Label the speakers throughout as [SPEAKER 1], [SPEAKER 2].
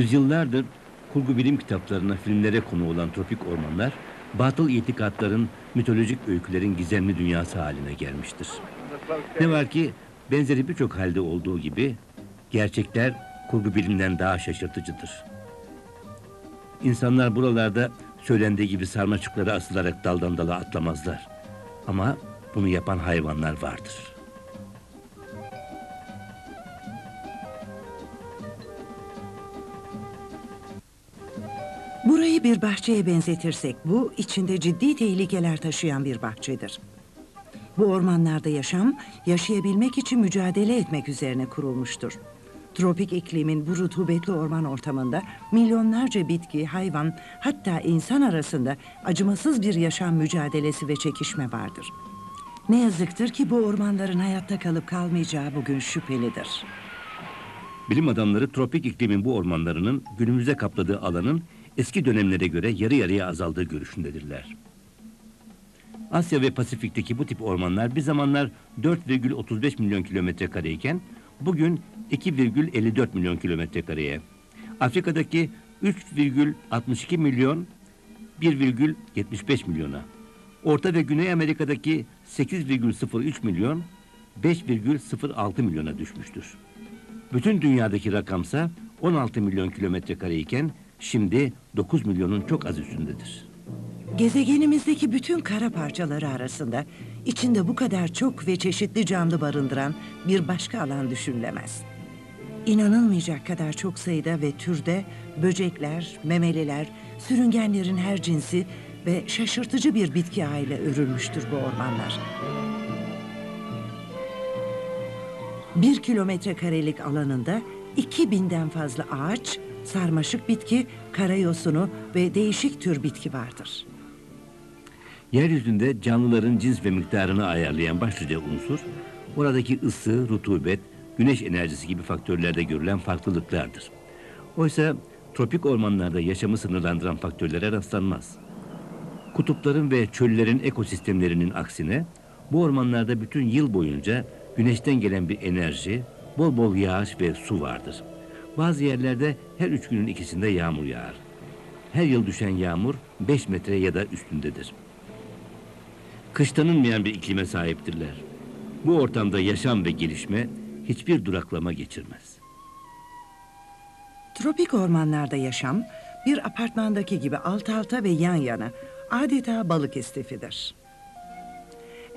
[SPEAKER 1] Yüzyıllardır kurgu bilim kitaplarına, filmlere konu olan tropik ormanlar, batıl itikatların, mitolojik öykülerin gizemli dünyası haline gelmiştir. Ne var ki benzeri birçok halde olduğu gibi gerçekler kurgu bilimden daha şaşırtıcıdır. İnsanlar buralarda söylendiği gibi sarmaşıklara asılarak daldan dala atlamazlar. Ama bunu yapan hayvanlar vardır.
[SPEAKER 2] Bir bahçeye benzetirsek bu içinde ciddi tehlikeler taşıyan bir bahçedir. Bu ormanlarda yaşam yaşayabilmek için mücadele etmek üzerine kurulmuştur. Tropik iklimin bu rutubetli orman ortamında milyonlarca bitki, hayvan hatta insan arasında acımasız bir yaşam mücadelesi ve çekişme vardır. Ne yazıktır ki bu ormanların hayatta kalıp kalmayacağı bugün şüphelidir.
[SPEAKER 1] Bilim adamları tropik iklimin bu ormanlarının günümüzde kapladığı alanın eski dönemlere göre yarı yarıya azaldığı görüşündedirler. Asya ve Pasifik'teki bu tip ormanlar bir zamanlar 4,35 milyon kilometre kareyken bugün 2,54 milyon kilometre kareye. Afrika'daki 3,62 milyon 1,75 milyona. Orta ve Güney Amerika'daki 8,03 milyon 5,06 milyona düşmüştür. Bütün dünyadaki rakamsa 16 milyon kilometre kareyken şimdi 9 milyonun çok az üstündedir.
[SPEAKER 2] Gezegenimizdeki bütün kara parçaları arasında içinde bu kadar çok ve çeşitli canlı barındıran bir başka alan düşünülemez. İnanılmayacak kadar çok sayıda ve türde böcekler, memeliler, sürüngenlerin her cinsi ve şaşırtıcı bir bitki aile örülmüştür bu ormanlar. Bir kilometre karelik alanında 2000'den fazla ağaç, sarmaşık bitki, karayosunu ve değişik tür bitki vardır.
[SPEAKER 1] Yeryüzünde canlıların cins ve miktarını ayarlayan başlıca unsur, oradaki ısı, rutubet, güneş enerjisi gibi faktörlerde görülen farklılıklardır. Oysa tropik ormanlarda yaşamı sınırlandıran faktörlere rastlanmaz. Kutupların ve çöllerin ekosistemlerinin aksine bu ormanlarda bütün yıl boyunca güneşten gelen bir enerji, bol bol yağış ve su vardır. Bazı yerlerde her üç günün ikisinde yağmur yağar. Her yıl düşen yağmur 5 metre ya da üstündedir. Kış tanınmayan bir iklime sahiptirler. Bu ortamda yaşam ve gelişme hiçbir duraklama geçirmez.
[SPEAKER 2] Tropik ormanlarda yaşam bir apartmandaki gibi alt alta ve yan yana adeta balık istifidir.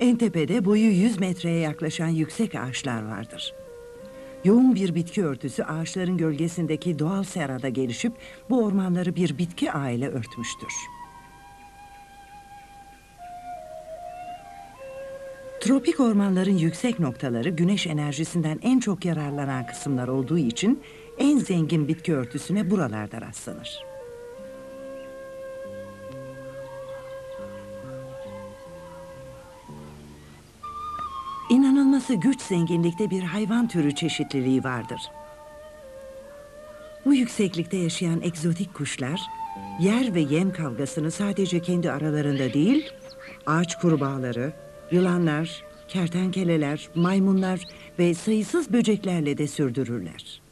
[SPEAKER 2] En tepede boyu 100 metreye yaklaşan yüksek ağaçlar vardır. Yoğun bir bitki örtüsü ağaçların gölgesindeki doğal serada gelişip bu ormanları bir bitki aile örtmüştür. Tropik ormanların yüksek noktaları güneş enerjisinden en çok yararlanan kısımlar olduğu için en zengin bitki örtüsüne buralarda rastlanır. İnanılması güç zenginlikte bir hayvan türü çeşitliliği vardır. Bu yükseklikte yaşayan egzotik kuşlar, yer ve yem kavgasını sadece kendi aralarında değil, ağaç kurbağaları, yılanlar, kertenkeleler, maymunlar ve sayısız böceklerle de sürdürürler.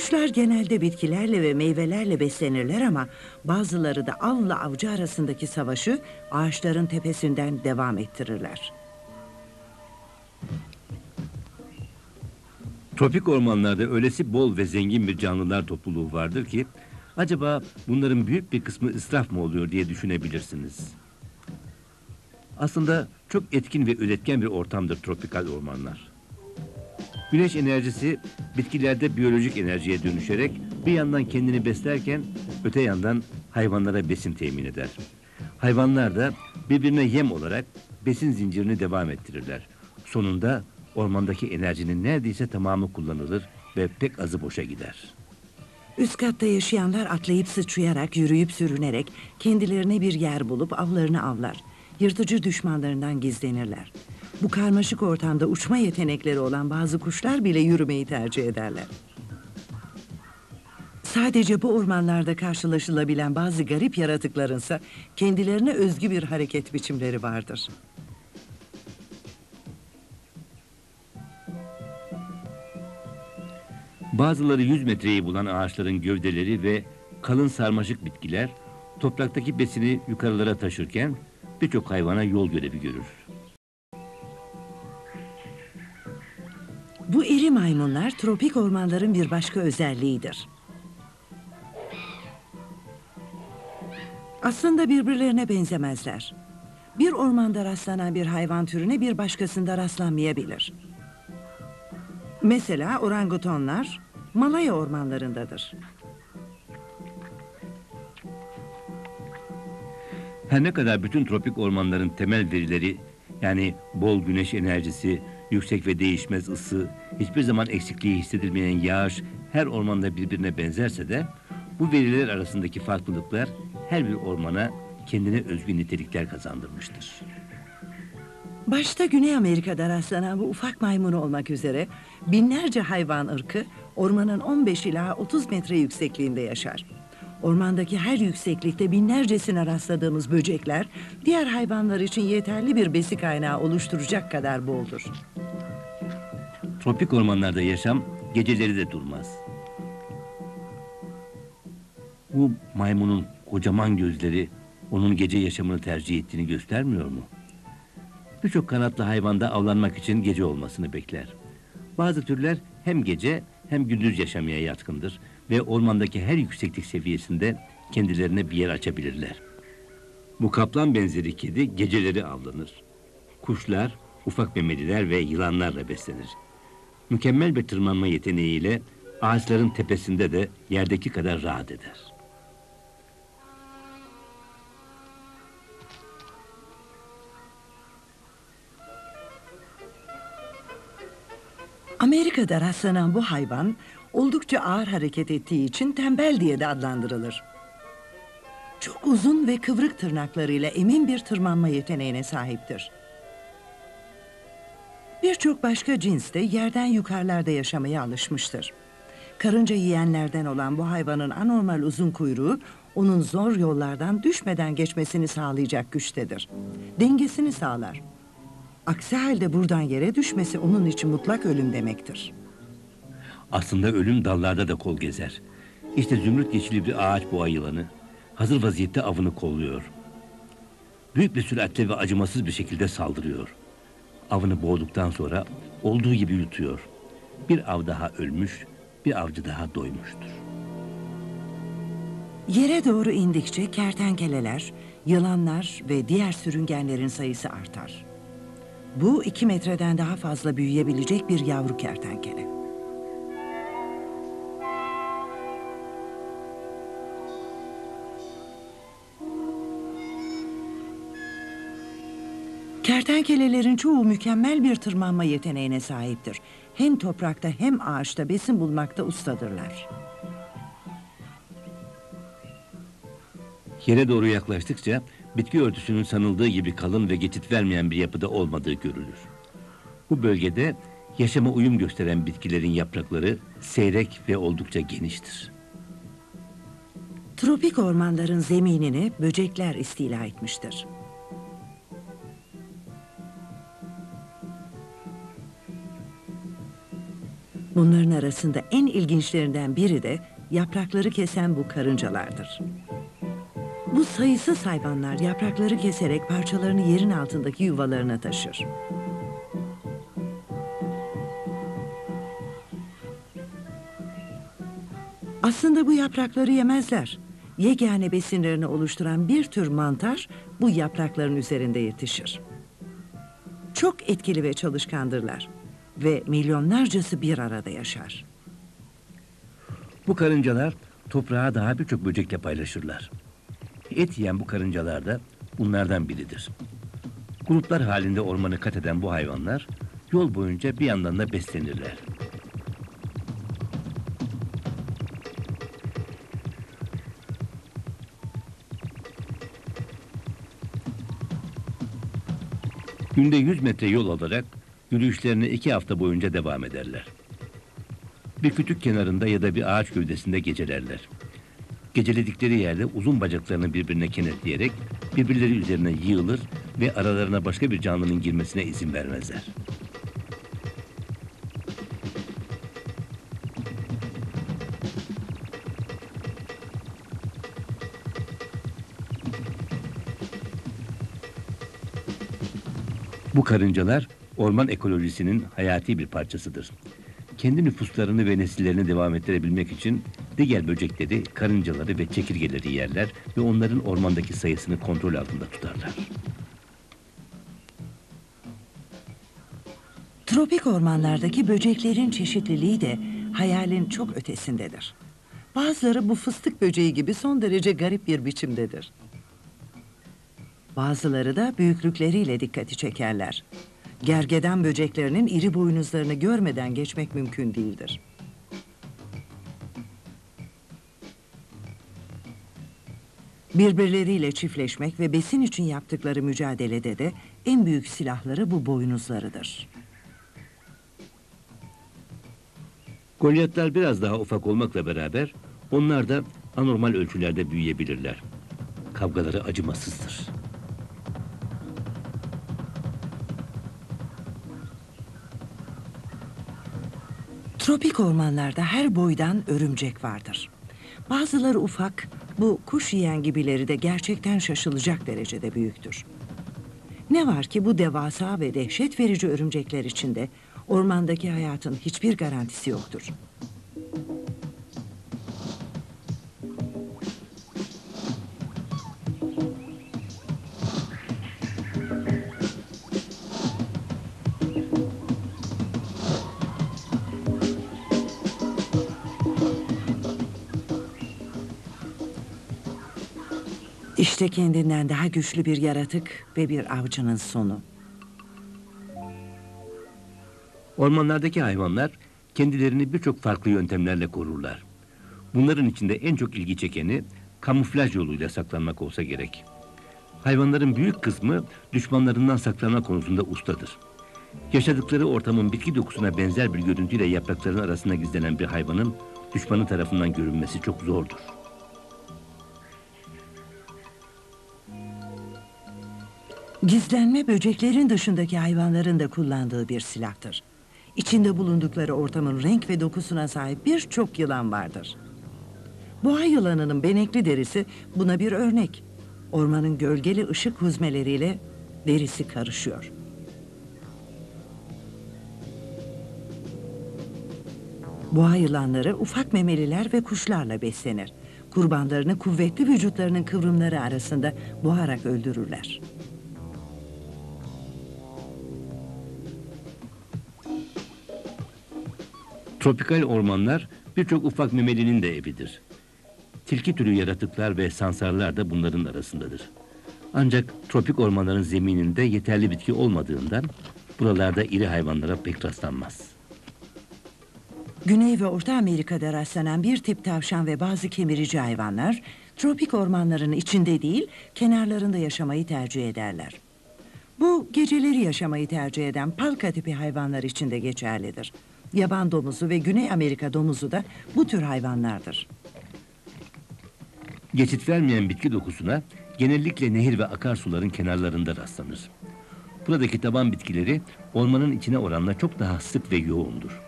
[SPEAKER 2] Kuşlar genelde bitkilerle ve meyvelerle beslenirler ama bazıları da avla avcı arasındaki savaşı ağaçların tepesinden devam ettirirler.
[SPEAKER 1] Tropik ormanlarda öylesi bol ve zengin bir canlılar topluluğu vardır ki acaba bunların büyük bir kısmı israf mı oluyor diye düşünebilirsiniz. Aslında çok etkin ve üretken bir ortamdır tropikal ormanlar. Güneş enerjisi bitkilerde biyolojik enerjiye dönüşerek bir yandan kendini beslerken öte yandan hayvanlara besin temin eder. Hayvanlar da birbirine yem olarak besin zincirini devam ettirirler. Sonunda ormandaki enerjinin neredeyse tamamı kullanılır ve pek azı boşa gider.
[SPEAKER 2] Üst katta yaşayanlar atlayıp sıçrayarak, yürüyüp sürünerek kendilerine bir yer bulup avlarını avlar. Yırtıcı düşmanlarından gizlenirler. Bu karmaşık ortamda uçma yetenekleri olan bazı kuşlar bile yürümeyi tercih ederler. Sadece bu ormanlarda karşılaşılabilen bazı garip yaratıklarınsa kendilerine özgü bir hareket biçimleri vardır.
[SPEAKER 1] Bazıları 100 metreyi bulan ağaçların gövdeleri ve kalın sarmaşık bitkiler topraktaki besini yukarılara taşırken birçok hayvana yol görevi görür.
[SPEAKER 2] Maymunlar tropik ormanların bir başka özelliğidir. Aslında birbirlerine benzemezler. Bir ormanda rastlanan bir hayvan türüne bir başkasında rastlanmayabilir. Mesela orangutanlar Malaya ormanlarındadır.
[SPEAKER 1] Her ne kadar bütün tropik ormanların temel verileri yani bol güneş enerjisi, yüksek ve değişmez ısı, hiçbir zaman eksikliği hissedilmeyen yağış her ormanda birbirine benzerse de bu veriler arasındaki farklılıklar her bir ormana kendine özgü nitelikler kazandırmıştır.
[SPEAKER 2] Başta Güney Amerika'da rastlanan bu ufak maymun olmak üzere binlerce hayvan ırkı ormanın 15 ila 30 metre yüksekliğinde yaşar. Ormandaki her yükseklikte binlercesine rastladığımız böcekler diğer hayvanlar için yeterli bir besi kaynağı oluşturacak kadar boldur.
[SPEAKER 1] Tropik ormanlarda yaşam geceleri de durmaz. Bu maymunun kocaman gözleri onun gece yaşamını tercih ettiğini göstermiyor mu? Birçok kanatlı hayvanda avlanmak için gece olmasını bekler. Bazı türler hem gece hem gündüz yaşamaya yatkındır ve ormandaki her yükseklik seviyesinde kendilerine bir yer açabilirler. Bu kaplan benzeri kedi geceleri avlanır. Kuşlar, ufak memeliler ve yılanlarla beslenir. Mükemmel bir tırmanma yeteneğiyle ağaçların tepesinde de yerdeki kadar rahat eder.
[SPEAKER 2] Amerika'da rastlanan bu hayvan oldukça ağır hareket ettiği için tembel diye de adlandırılır. Çok uzun ve kıvrık tırnaklarıyla emin bir tırmanma yeteneğine sahiptir. Birçok başka cins de yerden yukarılarda yaşamaya alışmıştır. Karınca yiyenlerden olan bu hayvanın anormal uzun kuyruğu onun zor yollardan düşmeden geçmesini sağlayacak güçtedir. Dengesini sağlar. Aksi halde buradan yere düşmesi onun için mutlak ölüm demektir.
[SPEAKER 1] Aslında ölüm dallarda da kol gezer. İşte zümrüt yeşili bir ağaç boğa yılanı. Hazır vaziyette avını kolluyor. Büyük bir süratle ve acımasız bir şekilde saldırıyor. Avını boğduktan sonra olduğu gibi yutuyor. Bir av daha ölmüş, bir avcı daha doymuştur.
[SPEAKER 2] Yere doğru indikçe kertenkeleler, yılanlar ve diğer sürüngenlerin sayısı artar. Bu iki metreden daha fazla büyüyebilecek bir yavru kertenkele. Kertenkelelerin çoğu mükemmel bir tırmanma yeteneğine sahiptir. Hem toprakta hem ağaçta besin bulmakta ustadırlar.
[SPEAKER 1] Yere doğru yaklaştıkça bitki örtüsünün sanıldığı gibi kalın ve geçit vermeyen bir yapıda olmadığı görülür. Bu bölgede yaşama uyum gösteren bitkilerin yaprakları seyrek ve oldukça geniştir.
[SPEAKER 2] Tropik ormanların zeminini böcekler istila etmiştir. Bunların arasında en ilginçlerinden biri de yaprakları kesen bu karıncalardır. Bu sayısız hayvanlar yaprakları keserek parçalarını yerin altındaki yuvalarına taşır. Aslında bu yaprakları yemezler. Yegane besinlerini oluşturan bir tür mantar bu yaprakların üzerinde yetişir. Çok etkili ve çalışkandırlar ve milyonlarcası bir arada yaşar.
[SPEAKER 1] Bu karıncalar toprağı daha birçok böcekle paylaşırlar. Et yiyen bu karıncalar da bunlardan biridir. Gruplar halinde ormanı kat eden bu hayvanlar yol boyunca bir yandan da beslenirler. Günde 100 metre yol alarak yürüyüşlerine iki hafta boyunca devam ederler. Bir kütük kenarında ya da bir ağaç gövdesinde gecelerler. Geceledikleri yerde uzun bacaklarını birbirine kenetleyerek birbirleri üzerine yığılır ve aralarına başka bir canlının girmesine izin vermezler. Bu karıncalar orman ekolojisinin hayati bir parçasıdır. Kendi nüfuslarını ve nesillerini devam ettirebilmek için diğer böcekleri, karıncaları ve çekirgeleri yerler ve onların ormandaki sayısını kontrol altında tutarlar.
[SPEAKER 2] Tropik ormanlardaki böceklerin çeşitliliği de hayalin çok ötesindedir. Bazıları bu fıstık böceği gibi son derece garip bir biçimdedir. Bazıları da büyüklükleriyle dikkati çekerler. Gergedan böceklerinin iri boynuzlarını görmeden geçmek mümkün değildir. Birbirleriyle çiftleşmek ve besin için yaptıkları mücadelede de en büyük silahları bu boynuzlarıdır.
[SPEAKER 1] Golyatlar biraz daha ufak olmakla beraber onlar da anormal ölçülerde büyüyebilirler. Kavgaları acımasızdır.
[SPEAKER 2] Tropik ormanlarda her boydan örümcek vardır. Bazıları ufak, bu kuş yiyen gibileri de gerçekten şaşılacak derecede büyüktür. Ne var ki bu devasa ve dehşet verici örümcekler içinde ormandaki hayatın hiçbir garantisi yoktur. İşte kendinden daha güçlü bir yaratık ve bir avcının sonu.
[SPEAKER 1] Ormanlardaki hayvanlar kendilerini birçok farklı yöntemlerle korurlar. Bunların içinde en çok ilgi çekeni kamuflaj yoluyla saklanmak olsa gerek. Hayvanların büyük kısmı düşmanlarından saklanma konusunda ustadır. Yaşadıkları ortamın bitki dokusuna benzer bir görüntüyle yaprakların arasında gizlenen bir hayvanın düşmanı tarafından görünmesi çok zordur.
[SPEAKER 2] Gizlenme böceklerin dışındaki hayvanların da kullandığı bir silahtır. İçinde bulundukları ortamın renk ve dokusuna sahip birçok yılan vardır. Boğa yılanının benekli derisi buna bir örnek. Ormanın gölgeli ışık huzmeleriyle derisi karışıyor. Boğa yılanları ufak memeliler ve kuşlarla beslenir. Kurbanlarını kuvvetli vücutlarının kıvrımları arasında boğarak öldürürler.
[SPEAKER 1] Tropikal ormanlar birçok ufak memelinin de evidir. Tilki türü yaratıklar ve sansarlar da bunların arasındadır. Ancak tropik ormanların zemininde yeterli bitki olmadığından buralarda iri hayvanlara pek rastlanmaz.
[SPEAKER 2] Güney ve Orta Amerika'da rastlanan bir tip tavşan ve bazı kemirici hayvanlar, tropik ormanların içinde değil, kenarlarında yaşamayı tercih ederler. Bu geceleri yaşamayı tercih eden palka tipi hayvanlar için de geçerlidir. Yaban domuzu ve Güney Amerika domuzu da bu tür hayvanlardır.
[SPEAKER 1] Geçit vermeyen bitki dokusuna genellikle nehir ve akarsuların kenarlarında rastlanır. Buradaki taban bitkileri ormanın içine oranla çok daha sık ve yoğundur.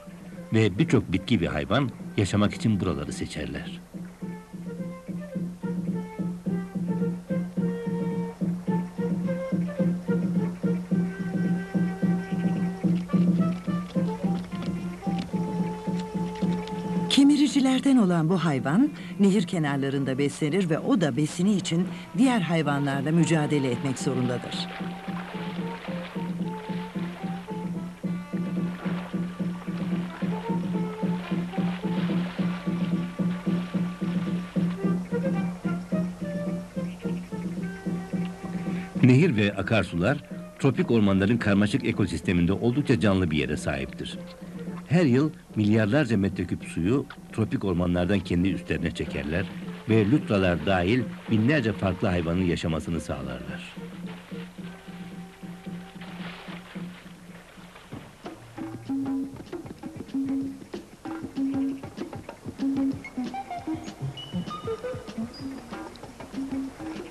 [SPEAKER 1] Ve birçok bitki ve hayvan yaşamak için buraları seçerler.
[SPEAKER 2] Kemiricilerden olan bu hayvan nehir kenarlarında beslenir ve o da besini için diğer hayvanlarla mücadele etmek zorundadır.
[SPEAKER 1] Nehir ve akarsular tropik ormanların karmaşık ekosisteminde oldukça canlı bir yere sahiptir her yıl milyarlarca metreküp suyu tropik ormanlardan kendi üstlerine çekerler ve lutralar dahil binlerce farklı hayvanın yaşamasını sağlarlar.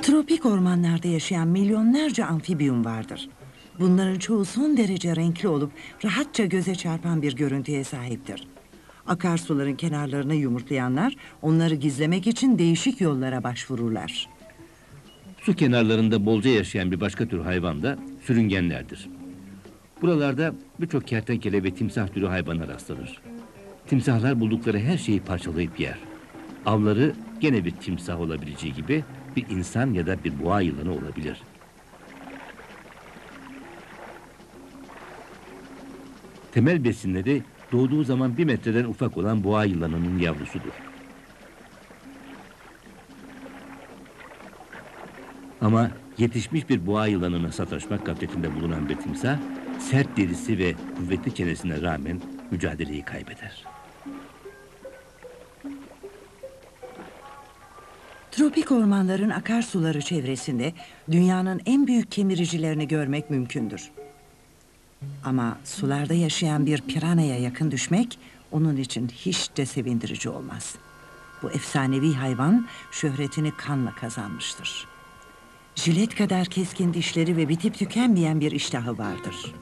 [SPEAKER 2] Tropik ormanlarda yaşayan milyonlarca amfibiyum vardır. Bunların çoğu son derece renkli olup rahatça göze çarpan bir görüntüye sahiptir. Akarsuların kenarlarını yumurtlayanlar onları gizlemek için değişik yollara başvururlar.
[SPEAKER 1] Su kenarlarında bolca yaşayan bir başka tür hayvan da sürüngenlerdir. Buralarda birçok kertenkele ve timsah türü hayvana rastlanır. Timsahlar buldukları her şeyi parçalayıp yer. Avları gene bir timsah olabileceği gibi bir insan ya da bir boğa yılanı olabilir. Temel besinleri doğduğu zaman bir metreden ufak olan boğa yılanının yavrusudur. Ama yetişmiş bir boğa yılanına sataşmak gafletinde bulunan bir timsah, sert derisi ve kuvvetli çenesine rağmen mücadeleyi kaybeder.
[SPEAKER 2] Tropik ormanların akarsuları çevresinde dünyanın en büyük kemiricilerini görmek mümkündür. Ama sularda yaşayan bir piranaya yakın düşmek onun için hiç de sevindirici olmaz. Bu efsanevi hayvan şöhretini kanla kazanmıştır. Jilet kadar keskin dişleri ve bitip tükenmeyen bir iştahı vardır.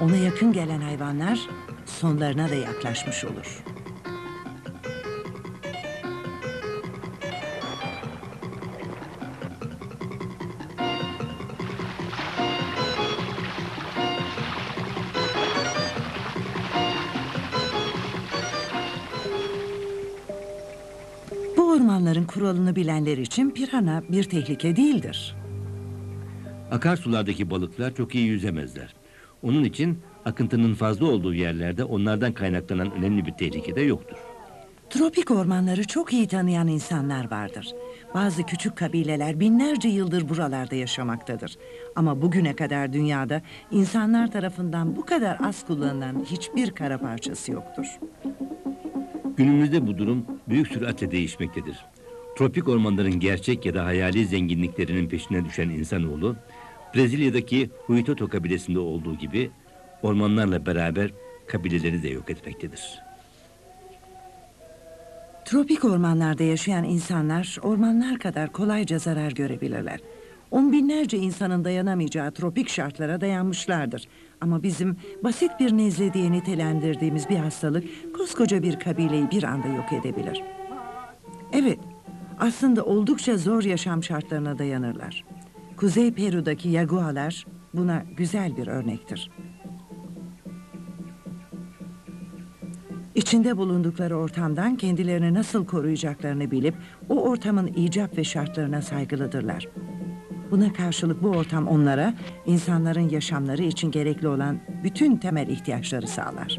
[SPEAKER 2] Ona yakın gelen hayvanlar sonlarına da yaklaşmış olur. Bu ormanların kuralını bilenler için pirana bir tehlike değildir.
[SPEAKER 1] Akarsulardaki balıklar çok iyi yüzemezler. Onun için akıntının fazla olduğu yerlerde onlardan kaynaklanan önemli bir tehlike de yoktur.
[SPEAKER 2] Tropik ormanları çok iyi tanıyan insanlar vardır. Bazı küçük kabileler binlerce yıldır buralarda yaşamaktadır. Ama bugüne kadar dünyada insanlar tarafından bu kadar az kullanılan hiçbir kara parçası yoktur.
[SPEAKER 1] Günümüzde bu durum büyük süratle değişmektedir. Tropik ormanların gerçek ya da hayali zenginliklerinin peşine düşen insanoğlu, Brezilya'daki Huitoto kabilesinde olduğu gibi ormanlarla beraber kabileleri de yok etmektedir.
[SPEAKER 2] Tropik ormanlarda yaşayan insanlar ormanlar kadar kolayca zarar görebilirler. On binlerce insanın dayanamayacağı tropik şartlara dayanmışlardır. Ama bizim basit bir nezle diye nitelendirdiğimiz bir hastalık koskoca bir kabileyi bir anda yok edebilir. Evet, aslında oldukça zor yaşam şartlarına dayanırlar. Kuzey Peru'daki yagualar buna güzel bir örnektir. İçinde bulundukları ortamdan kendilerini nasıl koruyacaklarını bilip o ortamın icap ve şartlarına saygılıdırlar. Buna karşılık bu ortam onlara insanların yaşamları için gerekli olan bütün temel ihtiyaçları sağlar.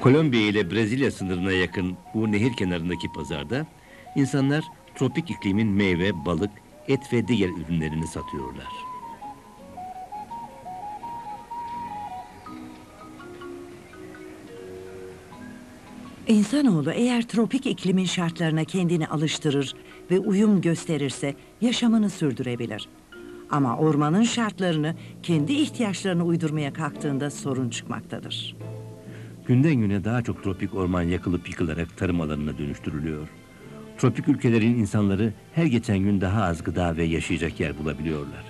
[SPEAKER 1] Kolombiya ile Brezilya sınırına yakın bu nehir kenarındaki pazarda insanlar tropik iklimin meyve, balık, et ve diğer ürünlerini satıyorlar.
[SPEAKER 2] İnsanoğlu eğer tropik iklimin şartlarına kendini alıştırır ve uyum gösterirse yaşamını sürdürebilir. Ama ormanın şartlarını kendi ihtiyaçlarına uydurmaya kalktığında sorun çıkmaktadır.
[SPEAKER 1] Günden güne daha çok tropik orman yakılıp yıkılarak tarım alanına dönüştürülüyor. Tropik ülkelerin insanları her geçen gün daha az gıda ve yaşayacak yer bulabiliyorlar.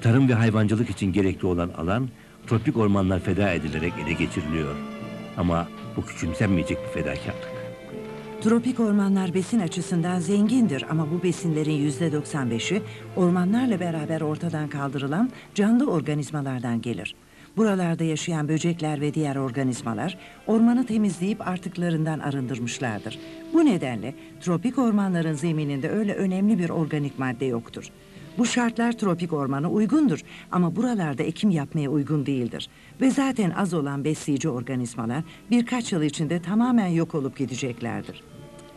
[SPEAKER 1] Tarım ve hayvancılık için gerekli olan alan tropik ormanlar feda edilerek ele geçiriliyor. Ama bu küçümsenmeyecek bir fedakarlık.
[SPEAKER 2] Tropik ormanlar besin açısından zengindir ama bu besinlerin yüzde 95'i ormanlarla beraber ortadan kaldırılan canlı organizmalardan gelir. Buralarda yaşayan böcekler ve diğer organizmalar ormanı temizleyip artıklarından arındırmışlardır. Bu nedenle tropik ormanların zemininde öyle önemli bir organik madde yoktur. Bu şartlar tropik ormana uygundur ama buralarda ekim yapmaya uygun değildir. Ve zaten az olan besleyici organizmalar birkaç yıl içinde tamamen yok olup gideceklerdir.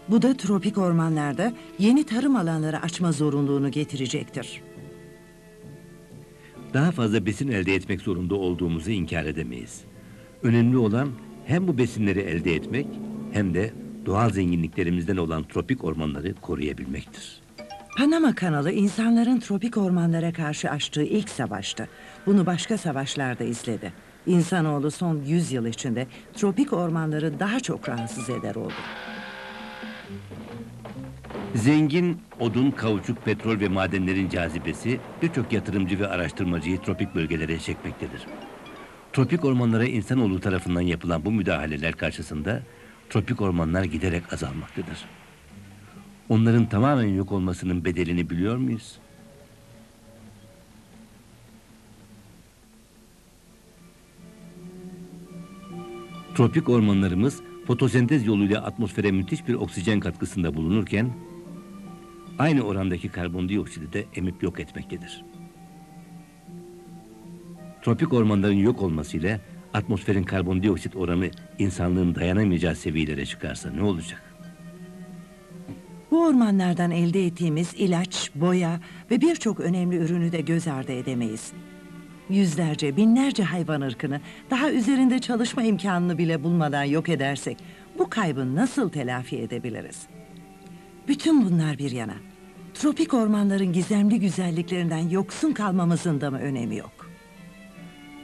[SPEAKER 2] Bu da tropik ormanlarda yeni tarım alanları açma zorunluluğunu getirecektir.
[SPEAKER 1] Daha fazla besin elde etmek zorunda olduğumuzu inkar edemeyiz. Önemli olan hem bu besinleri elde etmek hem de doğal zenginliklerimizden olan tropik ormanları koruyabilmektir.
[SPEAKER 2] Panama kanalı insanların tropik ormanlara karşı açtığı ilk savaştı. Bunu başka savaşlarda izledi. İnsanoğlu son 100 yıl içinde tropik ormanları daha çok rahatsız eder oldu.
[SPEAKER 1] Zengin odun, kauçuk, petrol ve madenlerin cazibesi birçok yatırımcı ve araştırmacıyı tropik bölgelere çekmektedir. Tropik ormanlara insanoğlu tarafından yapılan bu müdahaleler karşısında tropik ormanlar giderek azalmaktadır. Onların tamamen yok olmasının bedelini biliyor muyuz? Tropik ormanlarımız fotosentez yoluyla atmosfere müthiş bir oksijen katkısında bulunurken aynı orandaki karbondioksidi de emip yok etmektedir. Tropik ormanların yok olmasıyla atmosferin karbondioksit oranı insanlığın dayanamayacağı seviyelere çıkarsa ne olacak?
[SPEAKER 2] Bu ormanlardan elde ettiğimiz ilaç, boya ve birçok önemli ürünü de göz ardı edemeyiz. Yüzlerce, binlerce hayvan ırkını daha üzerinde çalışma imkanını bile bulmadan yok edersek bu kaybı nasıl telafi edebiliriz? Bütün bunlar bir yana. Tropik ormanların gizemli güzelliklerinden yoksun kalmamızın da mı önemi yok?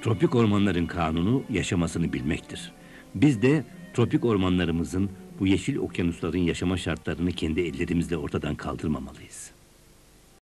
[SPEAKER 1] Tropik ormanların kanunu yaşamasını bilmektir. Biz de tropik ormanlarımızın bu yeşil okyanusların yaşama şartlarını kendi ellerimizle ortadan kaldırmamalıyız.